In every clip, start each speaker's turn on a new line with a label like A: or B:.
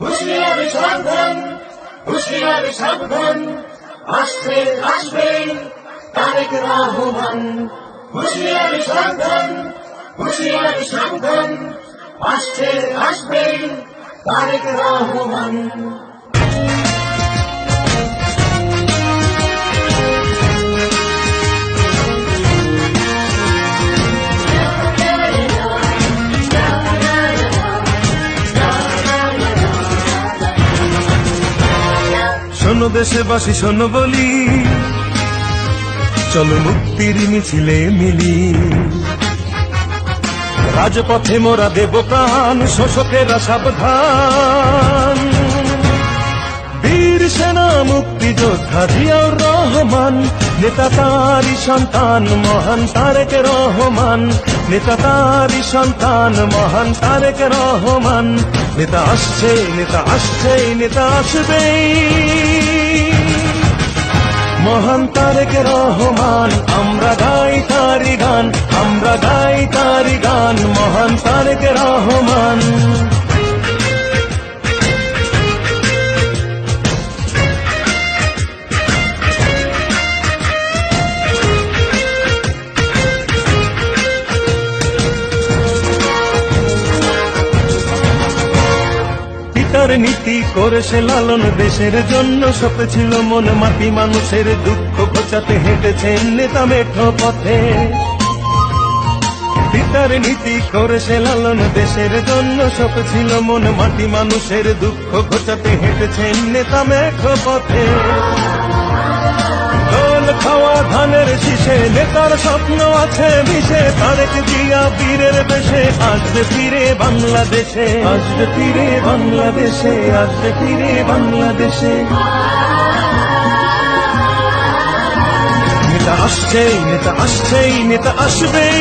A: হুঁশিয়ারি সাবধান হুঁশিয়ারি সাবধান। আসবে আসবে, তারেক রহমান। হুঁশিয়ারি সাবধান হুঁশিয়ারি সাবধান। আসছে, আসবে, তারেক রহমান।
B: শোনো দেশবাসী শোনো বলি। চলো মুক্তির মিছিলে মিলি। রাজপথে মোরা দেব প্রাণ, শোষকেরা সাবধান। বীর সেনা, মুক্তিযোদ্ধা জিয়াউর রহমান, নেতা তারি সন্তান, মহান তারেক রহমান। নেতা তারি সন্তান, মহান তারেক রহমান। নেতা আসছে নেতা আসছে, নেতা আসবেই। মহান তারেক রহমান আমরা গাই তারি গান আমরা গাই তারি গান মহান তারেক রহমান। নীতি করেছে লালন দেশের জন্য। সব ছিল মন মাটি, মানুষের দুঃখ ঘোচাতে হেঁটেছেন নেতা মেঠো পথে। পিতার নীতি করেছে লালন দেশের জন্য। সব ছিল মন মাটি, মানুষের দুঃখ ঘোচাতে হেঁটেছেন নেতা মেঠো পথে। দোল খাওয়া ধানের শীষে, নেতার স্বপ্ন আছে মিশে। তারেক জিয়া বীরের বেশে আসবে ফিরে বাংলাদেশে। আসবে ফিরে বাংলাদেশে, আসবে ফিরে বাংলাদেশে। নেতা আসছেই নেতা আসছেই, নেতা আসবেই।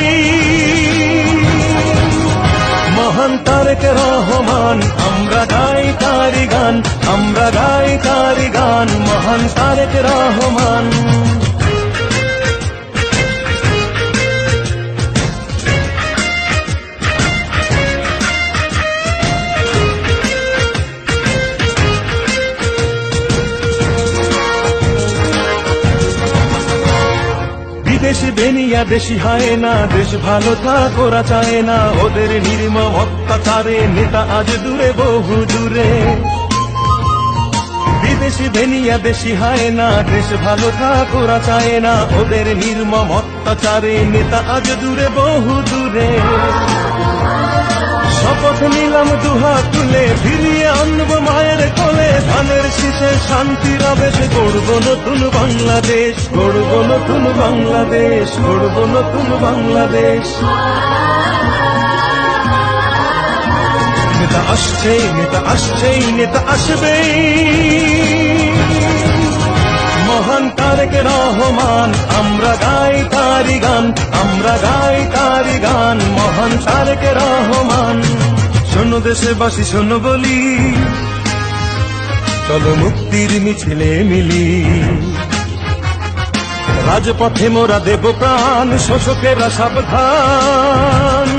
B: মহান তারেক রহমান, আমরা গাই তারি গান, আমরা মহান তারেক রহমান। বিদেশি বেনিয়া দেশি হয় না, দেশ ভালো থাক ওরা চায় না। ওদের নির্মম অত্যাচারে নেতা আজ দূরে, বহু দূরে। বিদেশি বেনিয়া দেশি হয় না দেশ ভালো থাক চায় না। ওদের নির্মম অত্যাচারে নেতা আজ দূরে, বহু দূরে। শপথ নিলাম দুহা তুলে, ফিরিয়ে আনব মায়ের কোলে। ধানের শীষে শান্তির আবেশ গড়ব নতুন বাংলাদেশ, গড়ব নতুন বাংলাদেশ, গড়ব নতুন বাংলাদেশ। নেতা আসছেই নেতা আসছেই, নেতা আসবেই। মহান তারেক রহমান, আমরা গাই তারি গান, আমরা গাই তারি গান। মহান তারেক রহমান, শোনো দেশবাসী, শোনো বলি। চলো মুক্তির মিছিলে মিলি। রাজপথে মোরা দেব প্রাণ, শোষকেরা সাবধান।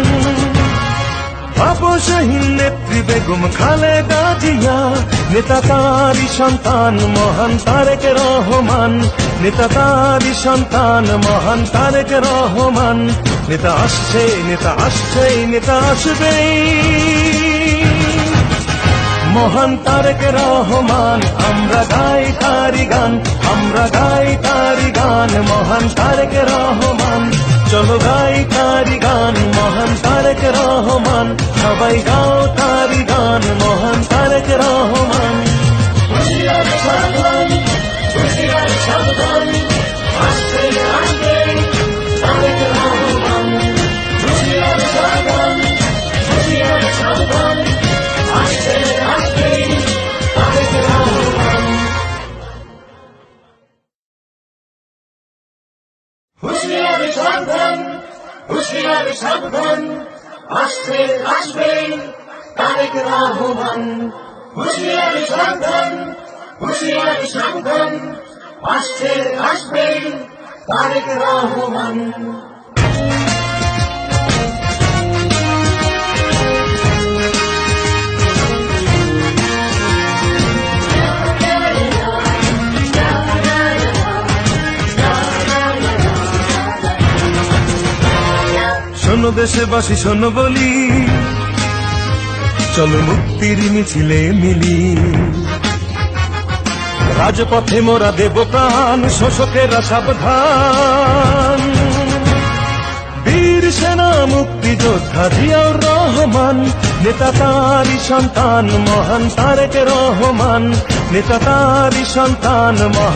B: আপসহীন নেত্রী বেগম খালেদা জিয়া, নেতা তারি সন্তান, মহান তারেক রহমান। নেতা তারি সন্তান, মহান তারেক রহমান। নেতা আসছে নেতা আসছে, নেতা আসবেই। মহান তারেক রহমান, আমরা গাই তারি গান, আমরা গাই তারি গান, মহান তারেক রহমান। চলো গাই তারি গান মহান তারেক রহমান। সবাই গাও তারি গান মহান তারেক রহমান।
A: হুঁশিয়ারি সাবধান। আসবে আসবে তারেক রহমান। হুঁশিয়ারি সাবধান হুঁশিয়ারি সাবধান। আসছে আসবে তারেক রহমান।
B: দেশবাসী শোনো বলি। চলো মুক্তির মিছিলে মিলি। রাজপথে মোরা দেব প্রাণ, শোষকেরা সাবধান। বীর সেনা, মুক্তিযোদ্ধা জিয়াউর রহমান, নেতা তারি সন্তান, মহান তারেক রহমান, নেতা তারি সন্তান, মহান